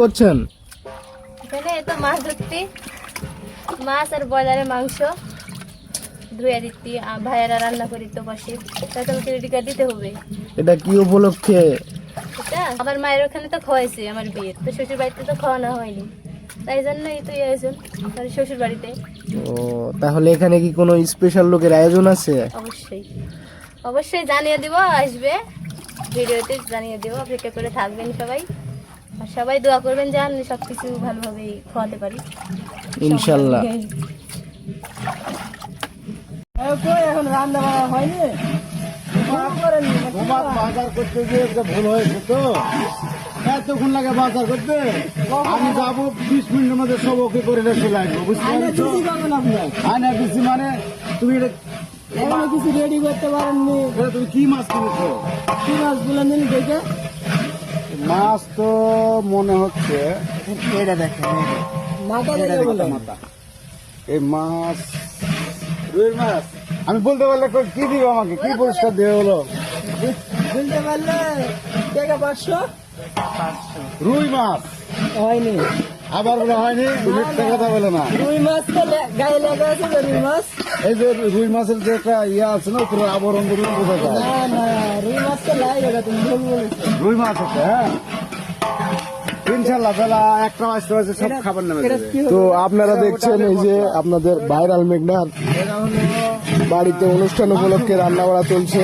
করছেন? এখানে তো মাছ ধরতে। মাছ আর ব্রয়লারের মাংস। ধুয়ে দিচ্ছি। ভাইয়ারা রান্না করি তো পাশে তাই তো আমাকে রেডি দিতে হবে। এটা কি উপলক্ষে? এটা আমার মায়ের ওখানে তো খাওয়াইছে আমার বিয়ের। তো শ্বশুর বাড়িতে তো খাওয়ানো হয়নি। তাই জন্যই তো আয়োজন আমার শ্বশুর বাড়িতে ও তাহলে এখানে কি কোনো স্পেশাল লোকের আয়োজন আছে? অবশ্যই। অবশ্যই জানিয়ে দিব আসবে। ভিডিওতে জানিয়ে দেবো অপেক্ষা করে থাকবেন সবাই। আর সবাই দোয়া করবেন যেন সব কিছু ভালোভাবে খাওয়াতে পারি। ইনশাল্লাহ। এখন রান্না বান্না হয়নি? বাজার করতে গিয়ে ভুল হয়েছে তো। এতক্ষণ লাগে বাজার করতে? আমি যাব বিশ মিনিটের মধ্যে সব ওকে করে রেখে লাগবো বুঝতে আয়না দিচ্ছি মানে তুমি কিছু রেডি করতে পারেননি। তুমি কি মাছ কিনেছো? কি মাছ বলে নিন দেখে। মাছ তো মনে হচ্ছে এটা দেখেন মাথা এই মাছ রুই মাছ। আমি বলতে পারলে কি দিবে আমাকে? কি পুরস্কার দেবে বলো বলতে পারলে টাকা পাঁচশো। রুই মাছ। হয়নি। আবার বলে হয়নি? কথা বলে না। রুই মাছ গায়ে লেগে আছে রুই মাছ। এই যে রুই মাছের যে একটা ইয়ে আছে না উপরে আবরণ বোঝা যায়। না না রুই মাছ আছে হ্যাঁ? তো আপনারা দেখছেন এই যে আপনাদের ভাইরাল মেঘনার বাড়িতে অনুষ্ঠান উপলক্ষে রান্না চলছে।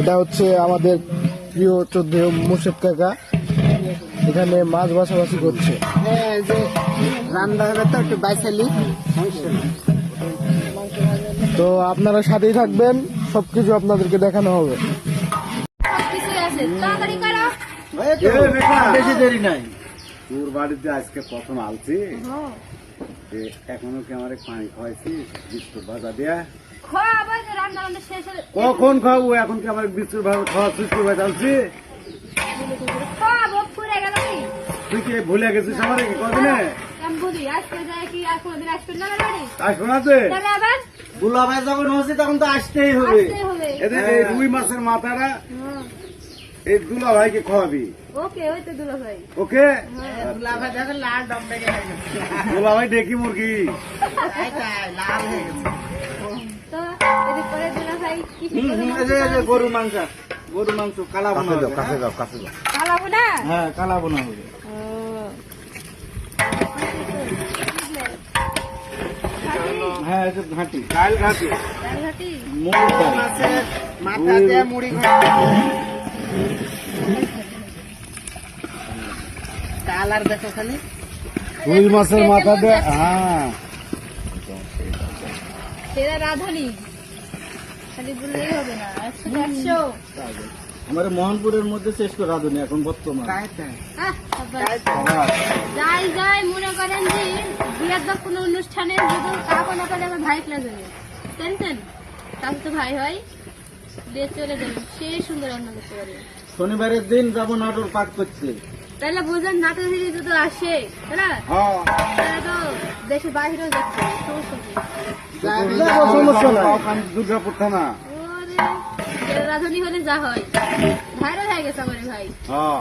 এটা হচ্ছে আমাদের প্রিয় চোদ্দ মুর্শেদ কাকা। এখানে মাছ বাছাবাছি করছে। তো আপনারা সাথেই থাকবেন। সবকিছু আপনাদেরকে দেখানো হবে। কিছুই আছে। তাড়াতাড়ি করো। বেশি দেরি নাই। তোর বাড়িতে আজকে প্রথম আলছি। যে এখনও কি আমার পানি খাওয়াইছি বিস্কুট ভাজা দিয়া? কখন খাওয়াবো? এখন কি আমার বিস্কুট ভাজা খাওয়া বিস্কুট ভাজা আলছি কি? তুই কি ভুলে গেছিস আমার কি? কদিনে? আমি বলি আজকে যায় কি আর কোনোদিন আসবেন না বাড়ি? আসব না তুই তাহলে আবার? দুলাভাই যখন হচ্ছে তখন তো আসতেই হবে। আসতে হবে। এদের এই রুই মাছের মাথাটা হ্যাঁ। এই দুলা ভাইকে খাওয়াবি ওকে ওই তো দুলো ভাই ওকে লাভা দেখো লাল ডব গেছে দুলা ভাই দেখি মুরগি। লাল হয়ে গেছে। তো এদিক করে দুলো ভাই কি গরু মাংস গরু মাংস কালা কাছে যাও কাছে যাও কাছে যাও কালাবো না হ্যাঁ কালা বোনা হবে। হ্যাঁ এটা ঘাটি। ঘাটে। মাছের মাথা দিয়ে মুড়ি কালার দেখো খালি। রুই মাছের মাথা দিয়ে হ্যাঁ। সেরা রাধুনি। খালি বললেই হবে না। একশো একশো আমার মোহনপুরের মধ্যে শেষ করে রাধুনি এখন বর্তমান। যাই যাই। মনে কোনো অনুষ্ঠানে যদি কাপড় না পারে আমার ভাই ক্লাস হবে জানতেন? তাহলে তো ভাই হয়। দিয়ে চলে যাবেন সে সুন্দর রান্না করতে পারে। শনিবারের দিন যাব নাটোর পাক করতে। তাহলে বোঝেন নাটক থেকে যদি আসে তাই না? হ্যাঁ। তাহলে তো দেশের বাইরেও যাচ্ছে সমস্যা নেই। দুর্গাপুর থানা। রাধুনি হলে যা হয়। ভাইরাল হয়ে গেছে আমার ভাই। হ্যাঁ।